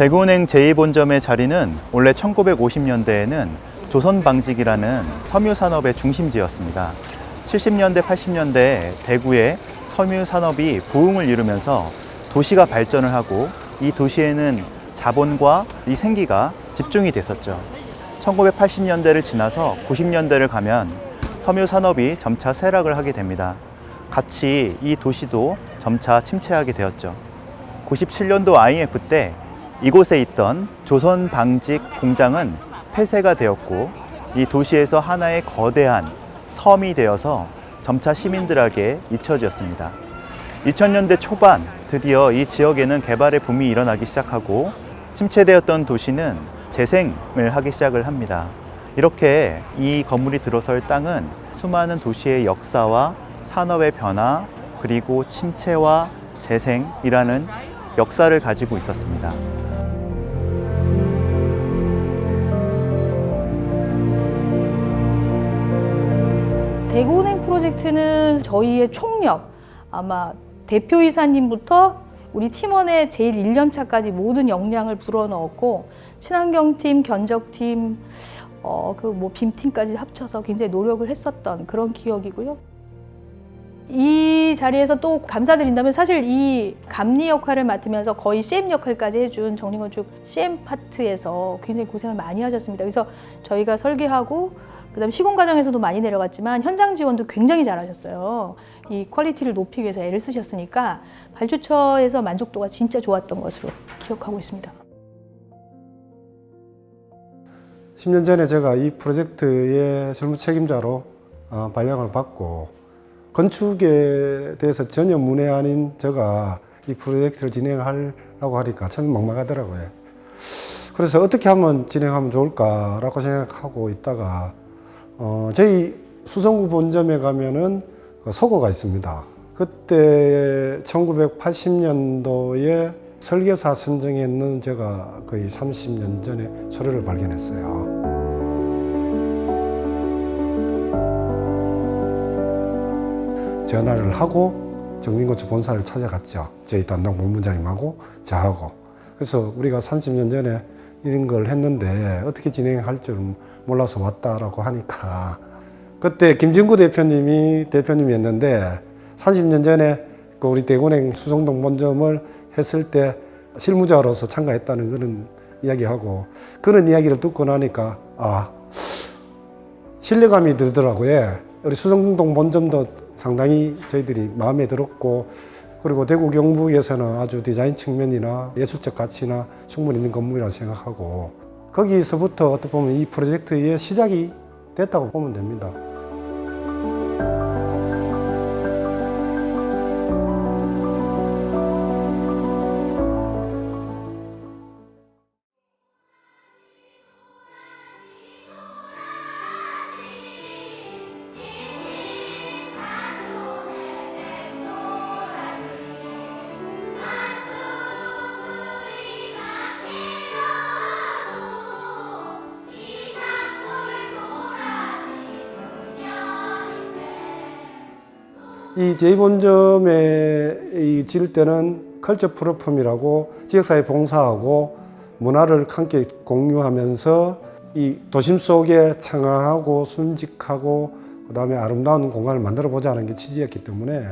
대구은행 제2본점의 자리는 원래 1950년대에는 조선방직이라는 섬유산업의 중심지였습니다. 70년대, 80년대 대구의 섬유산업이 부흥을 이루면서 도시가 발전을 하고 이 도시에는 자본과 이 생기가 집중이 됐었죠. 1980년대를 지나서 90년대를 가면 섬유산업이 점차 쇠락을 하게 됩니다. 같이 이 도시도 점차 침체하게 되었죠. 97년도 IMF 때 이곳에 있던 조선 방직 공장은 폐쇄가 되었고 이 도시에서 하나의 거대한 섬이 되어서 점차 시민들에게 잊혀졌습니다. 2000년대 초반 드디어 이 지역에는 개발의 붐이 일어나기 시작하고 침체되었던 도시는 재생을 하기 시작을 합니다. 이렇게 이 건물이 들어설 땅은 수많은 도시의 역사와 산업의 변화 그리고 침체와 재생이라는 역사를 가지고 있었습니다. 프로젝트는 저희의 총력, 아마 대표이사님부터 우리 팀원의 제일 1년차까지 모든 역량을 불어넣었고, 친환경팀, 견적팀, 어, 그 뭐 빔팀까지 합쳐서 굉장히 노력을 했었던 그런 기억이고요. 이 자리에서 또 감사드린다면 사실 이 감리 역할을 맡으면서 거의 CM 역할까지 해준 정리건축 CM 파트에서 굉장히 고생을 많이 하셨습니다. 그래서 저희가 설계하고 그다음 시공 과정에서도 많이 내려갔지만 현장 지원도 굉장히 잘하셨어요. 이 퀄리티를 높이기 위해서 애를 쓰셨으니까 발주처에서 만족도가 진짜 좋았던 것으로 기억하고 있습니다. 10년 전에 제가 이 프로젝트의 실무 책임자로 어, 발령을 받고 건축에 대해서 전혀 문외 아닌 제가 이 프로젝트를 진행하려고 하니까 참 막막하더라고요. 그래서 어떻게 하면 진행하면 좋을까라고 생각하고 있다가 어, 저희 수성구 본점에 가면은 그 서고가 있습니다. 그때 1980년도에 설계사 선정에는 제가 거의 30년 전에 서류를 발견했어요. 전화를 하고 정린고추 본사를 찾아갔죠. 저희 담당 본부장님하고 저하고. 그래서 우리가 30년 전에 이런 걸 했는데 어떻게 진행할 줄 몰라서 왔다라고 하니까 그때 김진구 대표님이 대표님이었는데 30년 전에 그 우리 대구은행 수성동 본점을 했을 때 실무자로서 참가했다는 그런 이야기하고 그런 이야기를 듣고 나니까 아 신뢰감이 들더라고요. 우리 수성동 본점도 상당히 저희들이 마음에 들었고 그리고 대구 경북에서는 아주 디자인 측면이나 예술적 가치나 충분히 있는 건물이라 생각하고 거기서부터 어떻게 보면 이 프로젝트의 시작이 됐다고 보면 됩니다. 이 제2본점에 이 지을 때는 컬처 프로폼이라고 지역사회 봉사하고 문화를 함께 공유하면서 이 도심 속에 청아하고 순직하고 그다음에 아름다운 공간을 만들어 보자는 게 취지였기 때문에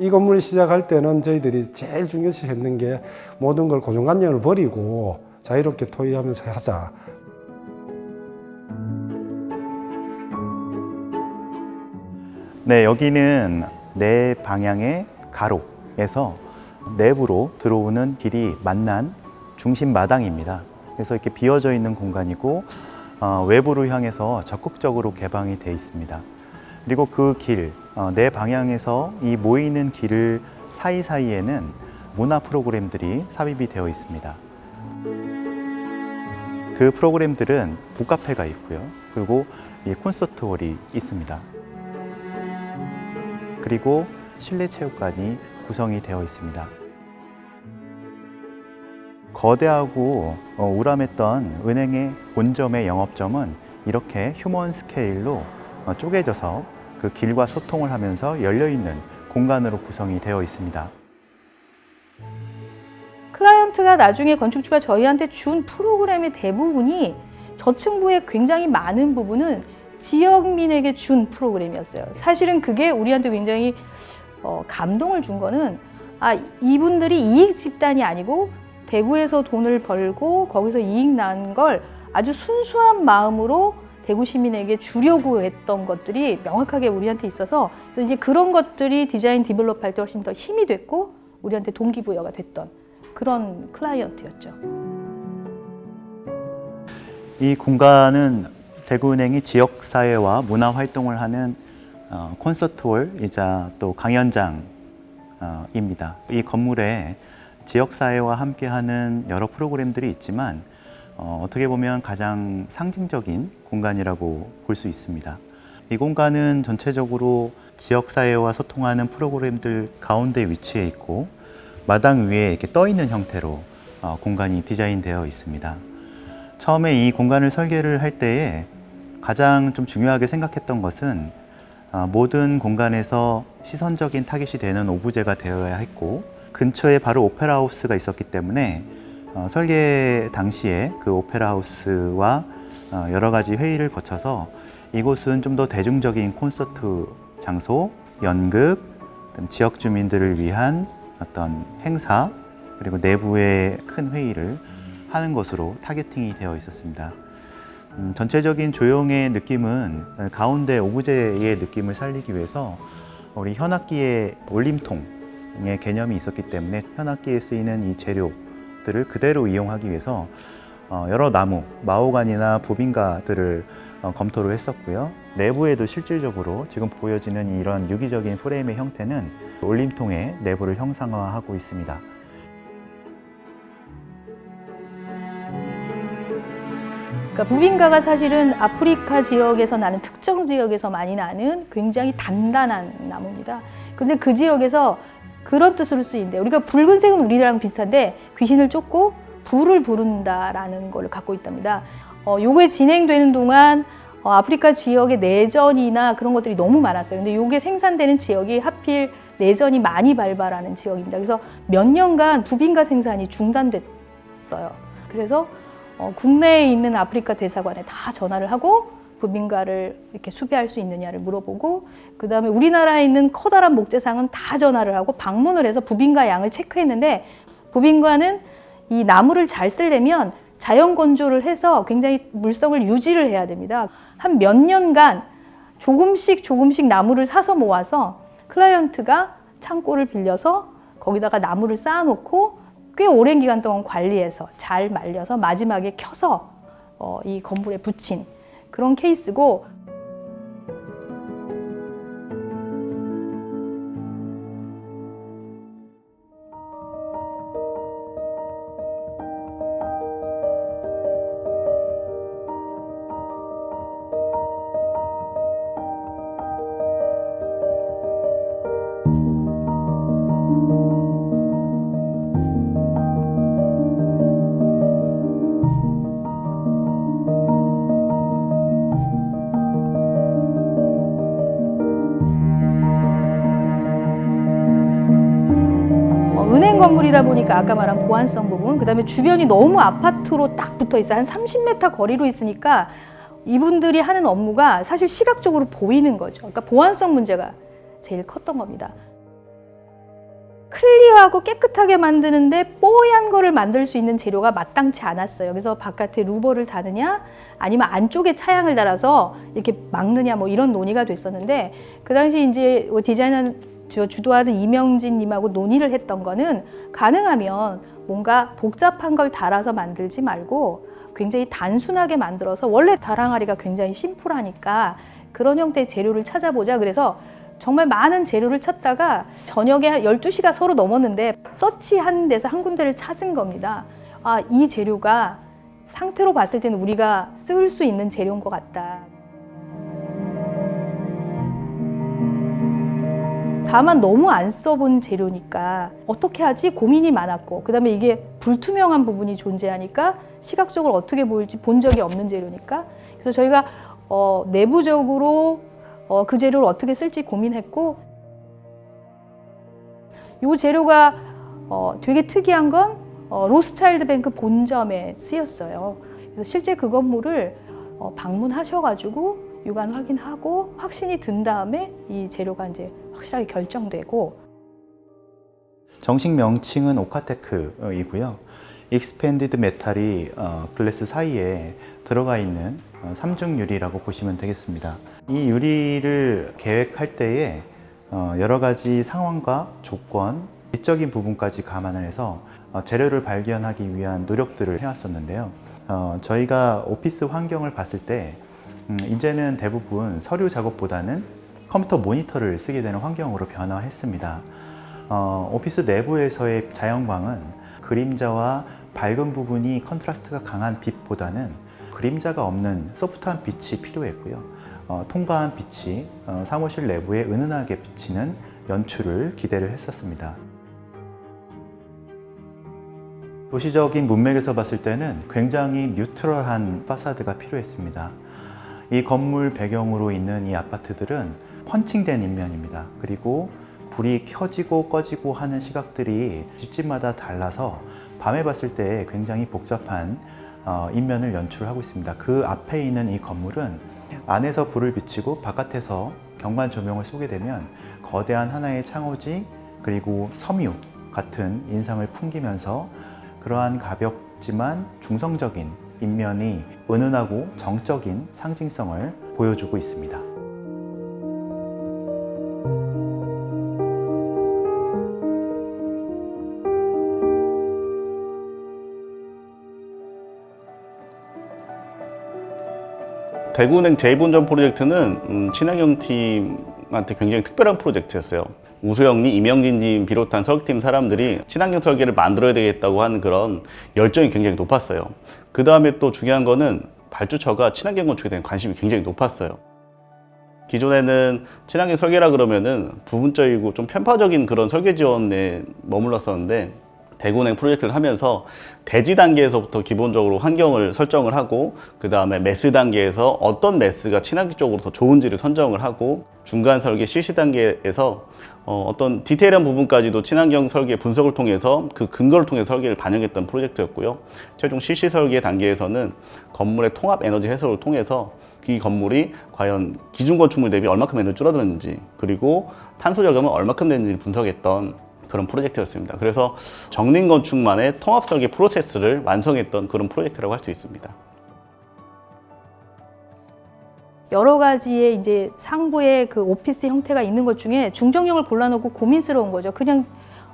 이 건물 시작할 때는 저희들이 제일 중요시 했는 게 모든 걸 고정관념을 버리고 자유롭게 토의하면서 하자. 네, 여기는 네 방향의 가로에서 내부로 들어오는 길이 만난 중심 마당입니다. 그래서 이렇게 비어져 있는 공간이고 어, 외부로 향해서 적극적으로 개방이 돼 있습니다. 그리고 그 길, 어, 네 방향에서 이 모이는 길을 사이사이에는 문화 프로그램들이 삽입이 되어 있습니다. 그 프로그램들은 북카페가 있고요. 그리고 이 콘서트홀이 있습니다. 그리고 실내 체육관이 구성이 되어 있습니다. 거대하고 어, 우람했던 은행의 본점의 영업점은 이렇게 휴먼 스케일로 어, 쪼개져서 그 길과 소통을 하면서 열려 있는 공간으로 구성이 되어 있습니다. 클라이언트가 나중에 건축주가 저희한테 준 프로그램의 대부분이 저층부에 굉장히 많은 부분은 지역민에게 준 프로그램이었어요. 사실은 그게 우리한테 굉장히 어, 감동을 준 거는 아 이분들이 이익 집단이 아니고 대구에서 돈을 벌고 거기서 이익 난 걸 아주 순수한 마음으로 대구 시민에게 주려고 했던 것들이 명확하게 우리한테 있어서 그래서 이제 그런 것들이 디자인 디벨롭 할 때 훨씬 더 힘이 됐고 우리한테 동기부여가 됐던 그런 클라이언트였죠. 이 공간은 대구은행이 지역 사회와 문화 활동을 하는 어, 콘서트홀이자 또 강연장입니다. 이 건물에 지역 사회와 함께하는 여러 프로그램들이 있지만 어, 어떻게 보면 가장 상징적인 공간이라고 볼 수 있습니다. 이 공간은 전체적으로 지역 사회와 소통하는 프로그램들 가운데 위치해 있고 마당 위에 이렇게 떠 있는 형태로 어, 공간이 디자인되어 있습니다. 처음에 이 공간을 설계를 할 때에 가장 좀 중요하게 생각했던 것은 어, 모든 공간에서 시선적인 타깃이 되는 오브제가 되어야 했고 근처에 바로 오페라 하우스가 있었기 때문에 어, 설계 당시에 그 오페라 하우스와 어, 여러 가지 회의를 거쳐서 이곳은 좀 더 대중적인 콘서트 장소, 연극, 지역 주민들을 위한 어떤 행사 그리고 내부의 큰 회의를 하는 것으로 타겟팅이 되어 있었습니다. 음, 전체적인 조형의 느낌은 가운데 오브제의 느낌을 살리기 위해서 우리 현악기의 올림통의 개념이 있었기 때문에 현악기에 쓰이는 이 재료들을 그대로 이용하기 위해서 어, 여러 나무, 마호간이나 부빈가들을 어, 검토를 했었고요. 내부에도 실질적으로 지금 보여지는 이런 유기적인 프레임의 형태는 올림통의 내부를 형상화하고 있습니다. 그러니까 부빈가가 사실은 아프리카 지역에서 나는 특정 지역에서 많이 나는 굉장히 단단한 나무입니다. 근데 그 지역에서 그런 뜻으로 쓰인대. 우리가 붉은색은 우리랑 비슷한데 귀신을 쫓고 불을 부른다라는 걸 갖고 있답니다. 어, 요게 진행되는 동안 어, 아프리카 지역의 내전이나 그런 것들이 너무 많았어요. 근데 요게 생산되는 지역이 하필 내전이 많이 발발하는 지역입니다. 그래서 몇 년간 부빈가 생산이 중단됐어요. 그래서 어, 국내에 있는 아프리카 대사관에 다 전화를 하고 부빈가를 이렇게 수배할 수 있느냐를 물어보고 그 다음에 우리나라에 있는 커다란 목재상은 다 전화를 하고 방문을 해서 부빈가 양을 체크했는데 부빈가는 이 나무를 잘 쓰려면 자연 건조를 해서 굉장히 물성을 유지를 해야 됩니다. 한 몇 년간 조금씩 조금씩 나무를 사서 모아서 클라이언트가 창고를 빌려서 거기다가 나무를 쌓아놓고 꽤 오랜 기간 동안 관리해서 잘 말려서 마지막에 켜서 어, 이 건물에 붙인 그런 케이스고 어, 은행 건물이다 보니까 아까 말한 보안성 부분, 그다음에 주변이 너무 아파트로 딱 붙어 있어요. 한 30m 거리로 있으니까 이분들이 하는 업무가 사실 시각적으로 보이는 거죠. 그러니까 보안성 문제가 제일 컸던 겁니다. 클리어하고 깨끗하게 만드는데 뽀얀 거를 만들 수 있는 재료가 마땅치 않았어요. 그래서 바깥에 루버를 다느냐 아니면 안쪽에 차양을 달아서 이렇게 막느냐 뭐 이런 논의가 됐었는데 그 당시 이제 디자이너 저 주도하는 이명진 님하고 논의를 했던 거는 가능하면 뭔가 복잡한 걸 달아서 만들지 말고 굉장히 단순하게 만들어서 원래 다랑아리가 굉장히 심플하니까 그런 형태의 재료를 찾아보자 그래서 정말 많은 재료를 찾다가 저녁에 12시가 서로 넘었는데 서치한 데서 한 군데를 찾은 겁니다. 아, 이 재료가 상태로 봤을 때는 우리가 쓸 수 있는 재료인 것 같다. 다만 너무 안 써본 재료니까 어떻게 하지 고민이 많았고 그다음에 이게 불투명한 부분이 존재하니까 시각적으로 어떻게 보일지 본 적이 없는 재료니까 그래서 저희가 어, 내부적으로 어, 그 재료를 어떻게 쓸지 고민했고 이 재료가 어, 되게 특이한 건 어, 로스차일드 뱅크 본점에 쓰였어요. 그래서 실제 그 건물을 어, 방문하셔가지고 육안 확인하고 확신이 든 다음에 이 재료가 이제 확실하게 결정되고 정식 명칭은 오카테크이고요. 익스펜디드 메탈이 어, 글래스 사이에 들어가 있는 어, 삼중 유리라고 보시면 되겠습니다. 이 유리를 계획할 때에 어, 여러 가지 상황과 조건, 지적인 부분까지 감안을 해서 어, 재료를 발견하기 위한 노력들을 해왔었는데요. 어, 저희가 오피스 환경을 봤을 때 음, 이제는 대부분 서류 작업보다는 컴퓨터 모니터를 쓰게 되는 환경으로 변화했습니다. 어, 오피스 내부에서의 자연광은 그림자와 밝은 부분이 컨트라스트가 강한 빛보다는 그림자가 없는 소프트한 빛이 필요했고요. 어, 통과한 빛이 어, 사무실 내부에 은은하게 비치는 연출을 기대를 했었습니다. 도시적인 문맥에서 봤을 때는 굉장히 뉴트럴한 파사드가 필요했습니다. 이 건물 배경으로 있는 이 아파트들은 펀칭된 인면입니다. 그리고 불이 켜지고 꺼지고 하는 시각들이 집집마다 달라서 밤에 봤을 때 굉장히 복잡한 어, 인면을 연출하고 있습니다. 그 앞에 있는 이 건물은 안에서 불을 비치고 바깥에서 경관 조명을 쏘게 되면 거대한 하나의 창호지 그리고 섬유 같은 인상을 풍기면서 그러한 가볍지만 중성적인 인면이 은은하고 정적인 상징성을 보여주고 있습니다. 대구은행 제2본점 프로젝트는 음, 친환경 팀한테 굉장히 특별한 프로젝트였어요. 우수영님, 이명진님 비롯한 설계팀 사람들이 친환경 설계를 만들어야 되겠다고 하는 그런 열정이 굉장히 높았어요. 그 다음에 또 중요한 거는 발주처가 친환경 건축에 대한 관심이 굉장히 높았어요. 기존에는 친환경 설계라 그러면은 부분적이고 좀 편파적인 그런 설계 지원에 머물렀었는데 대구은행 프로젝트를 하면서 대지 단계에서부터 기본적으로 환경을 설정을 하고 그 다음에 매스 단계에서 어떤 매스가 친환경적으로 더 좋은지를 선정을 하고 중간 설계 실시 단계에서 어, 떤 디테일한 부분까지도 친환경 설계 분석을 통해서 그 근거를 통해 서 설계를 반영했던 프로젝트였고요. 최종 실시 설계 단계에서는 건물의 통합 에너지 해소를 통해서 이 건물이 과연 기준 건축물 대비 얼마큼 에너지 줄어들었는지 그리고 탄소 절감은 얼마큼 됐는지 분석했던 그런 프로젝트였습니다. 그래서 정린 건축만의 통합 설계 프로세스를 완성했던 그런 프로젝트라고 할 수 있습니다. 여러 가지의 이제 상부의 그 오피스 형태가 있는 것 중에 중정형을 골라놓고 고민스러운 거죠. 그냥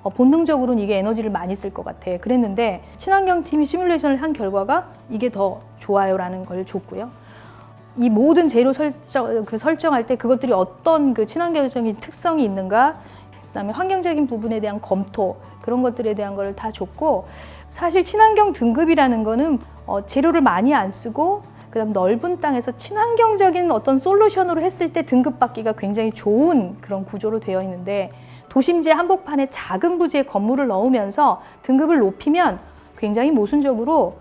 어, 본능적으로는 이게 에너지를 많이 쓸 것 같아. 그랬는데 친환경 팀이 시뮬레이션을 한 결과가 이게 더 좋아요라는 걸 줬고요. 이 모든 재료 설정 그 설정할 때 그것들이 어떤 그 친환경적인 특성이 있는가, 그다음에 환경적인 부분에 대한 검토 그런 것들에 대한 걸 다 줬고 사실 친환경 등급이라는 거는 어, 재료를 많이 안 쓰고 그다음 넓은 땅에서 친환경적인 어떤 솔루션으로 했을 때 등급 받기가 굉장히 좋은 그런 구조로 되어 있는데 도심지 한복판에 작은 부지에 건물을 넣으면서 등급을 높이면 굉장히 모순적으로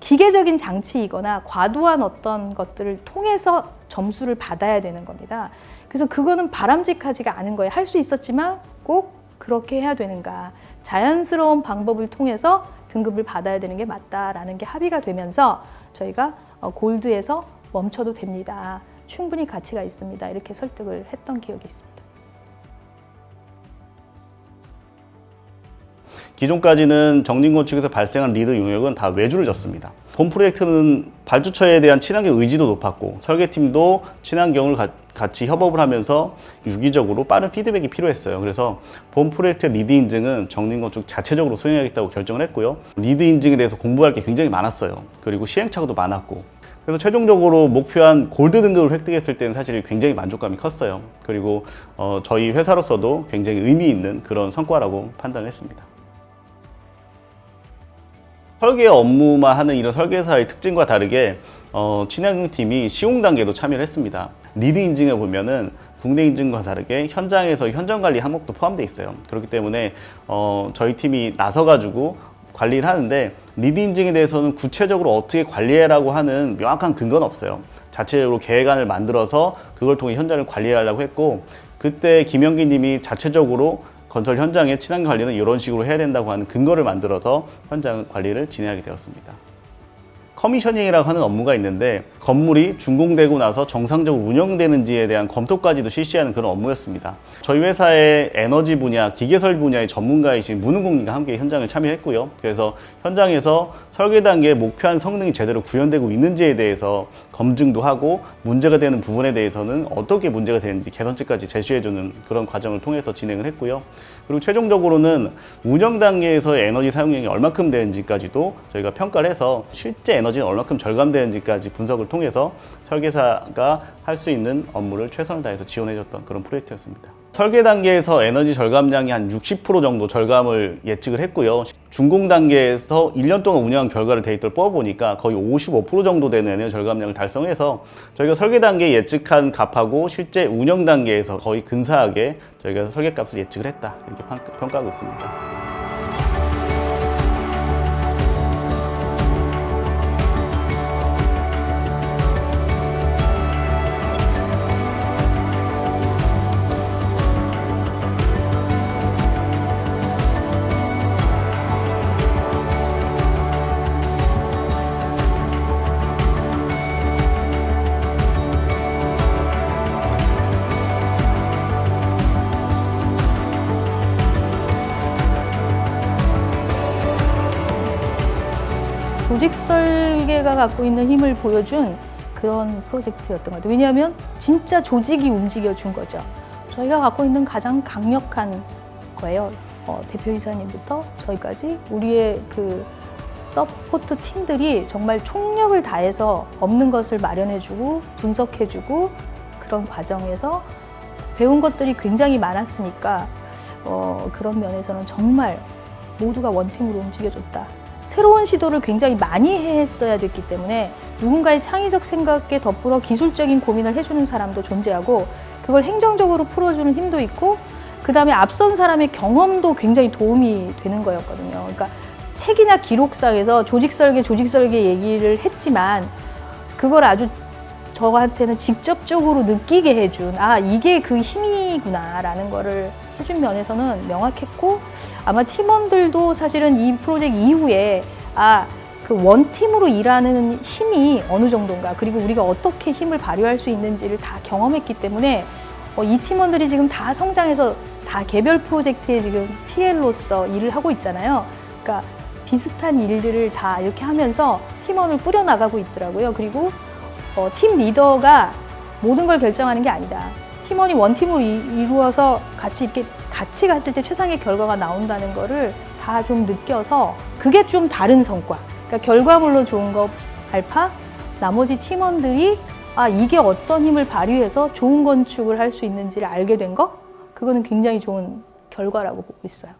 기계적인 장치이거나 과도한 어떤 것들을 통해서 점수를 받아야 되는 겁니다. 그래서 그거는 바람직하지가 않은 거예요. 할 수 있었지만 꼭 그렇게 해야 되는가. 자연스러운 방법을 통해서 등급을 받아야 되는 게 맞다라는 게 합의가 되면서 저희가 어, 골드에서 멈춰도 됩니다. 충분히 가치가 있습니다. 이렇게 설득을 했던 기억이 있습니다. 기존까지는 정린건축에서 발생한 리드 용역은 다 외주를 졌습니다. 본 프로젝트는 발주처에 대한 친환경 의지도 높았고 설계팀도 친환경을 가- 같이 협업을 하면서 유기적으로 빠른 피드백이 필요했어요. 그래서 본 프로젝트 리드 인증은 정린건축 자체적으로 수행하겠다고 결정을 했고요. 리드 인증에 대해서 공부할 게 굉장히 많았어요. 그리고 시행착오도 많았고 그래서 최종적으로 목표한 골드 등급을 획득했을 때는 사실 굉장히 만족감이 컸어요. 그리고 어, 저희 회사로서도 굉장히 의미 있는 그런 성과라고 판단을 했습니다. 설계 업무만 하는 이런 설계사의 특징과 다르게 어, 친환경 팀이 시공 단계도 참여를 했습니다. 리드 인증에 보면은 국내 인증과 다르게 현장에서 현장 관리 항목도 포함되어 있어요. 그렇기 때문에 어, 저희 팀이 나서 가지고 관리를 하는데 리드 인증에 대해서는 구체적으로 어떻게 관리해라고 하는 명확한 근거는 없어요. 자체적으로 계획안을 만들어서 그걸 통해 현장을 관리하려고 했고 그때 김영기 님이 자체적으로 건설 현장의 친환경 관리는 이런 식으로 해야 된다고 하는 근거를 만들어서 현장 관리를 진행하게 되었습니다. 커미셔닝이라고 하는 업무가 있는데 건물이 준공되고 나서 정상적으로 운영되는지에 대한 검토까지도 실시하는 그런 업무였습니다. 저희 회사의 에너지 분야, 기계설 분야의 전문가이신 문은공님과 함께 현장을 참여했고요. 그래서 현장에서 설계 단계에 목표한 성능이 제대로 구현되고 있는지에 대해서 검증도 하고 문제가 되는 부분에 대해서는 어떻게 문제가 되는지 개선책까지 제시해주는 그런 과정을 통해서 진행을 했고요. 그리고 최종적으로는 운영 단계에서의 에너지 사용량이 얼마큼 되는지까지도 저희가 평가를 해서 실제 에너지는 얼마큼 절감되는지까지 분석을 통해서 설계사가 할 수 있는 업무를 최선을 다해서 지원해줬던 그런 프로젝트였습니다. 설계 단계에서 에너지 절감량이 한 60% 정도 절감을 예측을 했고요. 준공 단계에서 1년 동안 운영한 결과를 데이터를 뽑아보니까 거의 55% 정도 되는 에너지 절감량을 달성해서 저희가 설계 단계에 예측한 값하고 실제 운영 단계에서 거의 근사하게 저희가 설계값을 예측을 했다 이렇게 평- 평가하고 있습니다. 갖고 있는 힘을 보여준 그런 프로젝트였던 것 같아요. 왜냐하면 진짜 조직이 움직여준 거죠. 저희가 갖고 있는 가장 강력한 거예요. 어, 대표이사님부터 저희까지 우리의 그 서포트 팀들이 정말 총력을 다해서 없는 것을 마련해주고 분석해주고 그런 과정에서 배운 것들이 굉장히 많았으니까 어, 그런 면에서는 정말 모두가 원팀으로 움직여줬다. 새로운 시도를 굉장히 많이 했어야 됐기 때문에 누군가의 창의적 생각에 덧불어 기술적인 고민을 해주는 사람도 존재하고 그걸 행정적으로 풀어주는 힘도 있고 그 다음에 앞선 사람의 경험도 굉장히 도움이 되는 거였거든요. 그러니까 책이나 기록상에서 조직 설계, 조직 설계 얘기를 했지만 그걸 아주 저한테는 직접적으로 느끼게 해준 아 이게 그 힘이구나라는 거를 해준 면에서는 명확했고 아마 팀원들도 사실은 이 프로젝트 이후에 아 그 원팀으로 일하는 힘이 어느 정도인가 그리고 우리가 어떻게 힘을 발휘할 수 있는지를 다 경험했기 때문에 어, 이 팀원들이 지금 다 성장해서 다 개별 프로젝트에 지금 TL로서 일을 하고 있잖아요. 그러니까 비슷한 일들을 다 이렇게 하면서 팀원을 꾸려 나가고 있더라고요. 그리고 어, 팀 리더가 모든 걸 결정하는 게 아니다. 팀원이 원팀으로 이- 이루어서 같이 이렇게 같이 갔을 때 최상의 결과가 나온다는 거를 다 좀 느껴서 그게 좀 다른 성과. 그러니까 결과물로 좋은 거 알파, 나머지 팀원들이 아 이게 어떤 힘을 발휘해서 좋은 건축을 할 수 있는지를 알게 된 거, 그거는 굉장히 좋은 결과라고 보고 있어요.